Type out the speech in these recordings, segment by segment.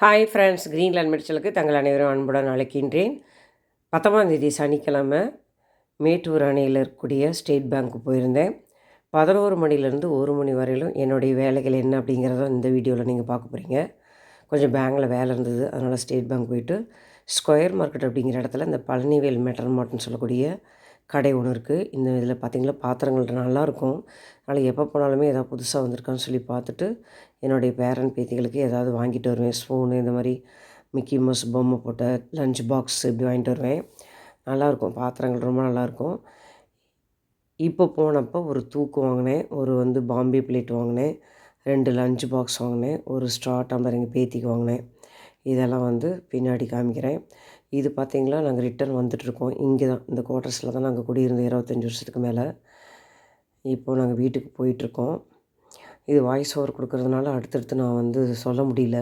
Hi friends Greenland மெடிச்சலுக்கு தங்கள் அனைவரும் அன்புடன் அழைக்கின்றேன். பத்தொம்பதாம் தேதி சனிக்கிழமை மேட்டூர் அணையில் இருக்கக்கூடிய ஸ்டேட் பேங்க்கு போயிருந்தேன். பதினோரு மணிலேருந்து ஒரு மணி வரையிலும் என்னுடைய வேலைகள் என்ன அப்படிங்கிறத இந்த வீடியோவில் நீங்கள் பார்க்க போகிறீங்க. கொஞ்சம் பேங்கில் வேலை இருந்தது அதனால் ஸ்டேட் பேங்க் போயிட்டு ஸ்கொயர் மார்க்கெட் அப்படிங்கிற இடத்துல இந்த பழனிவேல் மெட்டர் மார்ட்னு சொல்லக்கூடிய கடை ஒன்று இருக்குது இந்த இதில் பார்த்திங்கன்னா பாத்திரங்கள் நல்லாயிருக்கும் அதனால் எப்போ போனாலுமே எதாவது புதுசாக வந்திருக்கான்னு சொல்லி பார்த்துட்டு என்னுடைய பேரன் பேத்திகளுக்கு ஏதாவது வாங்கிட்டு வருவேன். ஸ்பூனு இந்த மாதிரி மிக்கி மவுஸ் பொம்மை போட்ட லஞ்ச் பாக்ஸ் இப்படி வாங்கிட்டு வருவேன். நல்லாயிருக்கும் பாத்திரங்கள் ரொம்ப நல்லாயிருக்கும் இப்போ போனப்போ ஒரு தூக்கு வாங்கினேன். ஒரு வந்து பாம்பே பிளேட் வாங்கினேன். ரெண்டு லஞ்ச் பாக்ஸ் வாங்கினேன். ஒரு ஸ்ட்ரா டம்ளர் எங்கள் பேத்திக்கு வாங்கினேன். இதெல்லாம் வந்து பின்னாடி காமிக்கிறேன். இது பார்த்திங்களா? நாங்கள் ரிட்டர்ன் வந்துட்டுருக்கோம் இங்கே தான். இந்த குவார்ட்டர்ஸில் தான் நாங்கள் குடியிருந்தோம் இருபத்தஞ்சி வருஷத்துக்கு மேலே. இப்போது நாங்கள் வீட்டுக்கு போயிட்டுருக்கோம் இது வாய்ஸ் ஓவர் கொடுக்குறதுனால அடுத்தடுத்து நான் வந்து சொல்ல முடியல.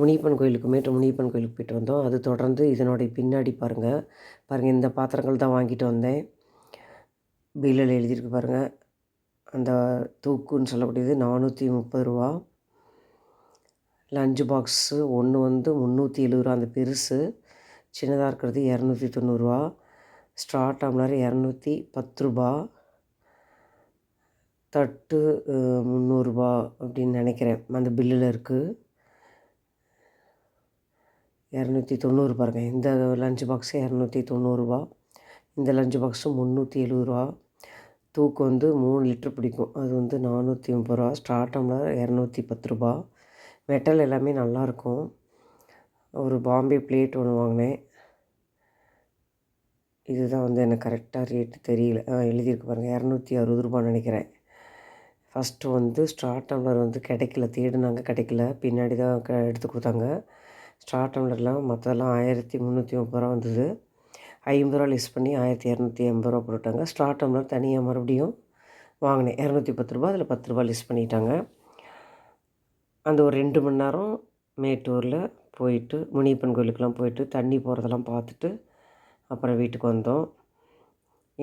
முனியப்பன் கோயிலுக்கு மேட்டு முனியப்பன் கோயிலுக்கு போயிட்டு வந்தோம். அது தொடர்ந்து இதனுடைய பின்னாடி பாருங்கள் பாருங்கள் இந்த பாத்திரங்கள் தான் வாங்கிட்டு வந்தேன். பில்லில் எழுதியிருக்கு பாருங்கள் அந்த தூக்குன்னு சொல்லக்கூடியது நானூற்றி முப்பது ரூபா. லஞ்சு பாக்ஸு ஒன்று வந்து முந்நூற்றி எழுபது ரூபா. அந்த பெருசு. சின்னதாக இருக்கிறது இரநூத்தி தொண்ணூறுரூவா ஸ்ட்ரா டம்ளர் இரநூத்தி பத்து ரூபா. தட்டு முந்நூறுரூபா அப்படின்னு நினைக்கிறேன். அந்த பில்லில் இருக்குது இரநூத்தி தொண்ணூறு பாருங்கள் இந்த லஞ்ச் பாக்ஸு இரநூத்தி தொண்ணூறுரூவா இந்த லஞ்ச் பாக்ஸு முந்நூற்றி எழுபது ரூபா. தூக்கு வந்து மூணு லிட்ரு பிடிக்கும். அது வந்து நானூற்றி முப்பது ரூபா. ஸ்ட்ரா டம்ளர் இரநூத்தி பத்து ரூபா. மெட்டல் எல்லாமே நல்லாயிருக்கும் ஒரு பாம்பே பிளேட் ஒன்று வாங்கினேன். இதுதான் வந்து எனக்கு கரெக்டாக ரேட்டு தெரியல. எழுதியிருக்கு பாருங்கள் இரநூத்தி அறுபது ரூபான்னு நினைக்கிறேன். ஃபஸ்ட்டு வந்து ஸ்ட்ரா டம்ளர் வந்து கிடைக்கல. தேடினாங்க கிடைக்கல. பின்னாடி தான் க எடுத்து கொடுத்தாங்க. ஸ்ட்ரா டம்ளர்லாம் மற்றதெல்லாம் ஆயிரத்தி முந்நூற்றி முப்பது ரூபா வந்தது. ஐம்பது ரூபா லெஸ் பண்ணி ஆயிரத்தி இரநூத்தி எண்பது ரூபா போட்டுட்டாங்க. ஸ்ட்ரா டம்ளர் தனியாக மறுபடியும் வாங்கினேன். இரநூத்தி பத்து ரூபா அதில் பத்து ரூபா லெஸ் பண்ணிட்டாங்க. அந்த ஒரு ரெண்டு மணி நேரம் மேட்டூரில் போயிட்டு முனியப்பன் கோயிலுக்கெலாம் போயிட்டு தண்ணி போகிறதெல்லாம் பார்த்துட்டு அப்புறம் வீட்டுக்கு வந்தோம்.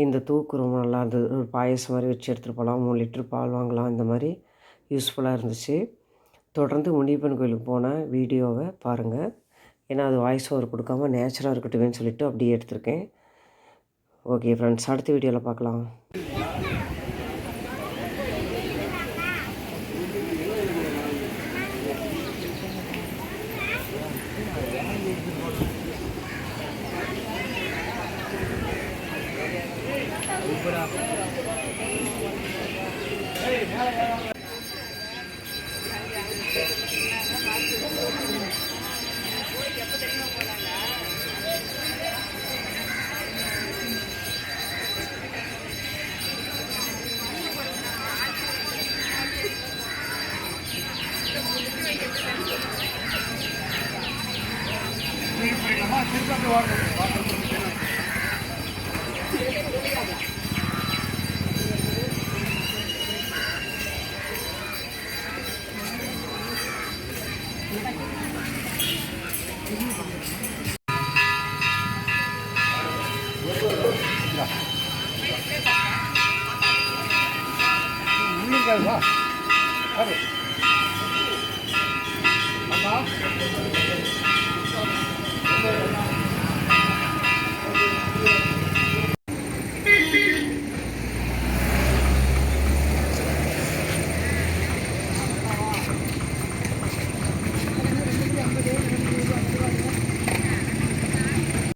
இந்த தூக்கு ரொம்ப நல்லா இருந்தது. ஒரு பாயசம் மாதிரி வச்சு எடுத்துகிட்டு போகலாம். மூணு லிட்டர் பால் வாங்கலாம். இந்த மாதிரி யூஸ்ஃபுல்லாக இருந்துச்சு. தொடர்ந்து முனியப்பன் கோயிலுக்கு போன வீடியோவை பாருங்கள் ஏன்னா அது வாய்ஸ் ஓவர் கொடுக்காம நேச்சராக இருக்கட்டும்னு சொல்லிவிட்டு அப்படியே எடுத்திருக்கேன். ஓகே ஃப்ரெண்ட்ஸ் அடுத்த வீடியோவில் பார்க்கலாம். திருப்பி வாங்க பண்ணியிருக்காருப்பா சரி அம்மா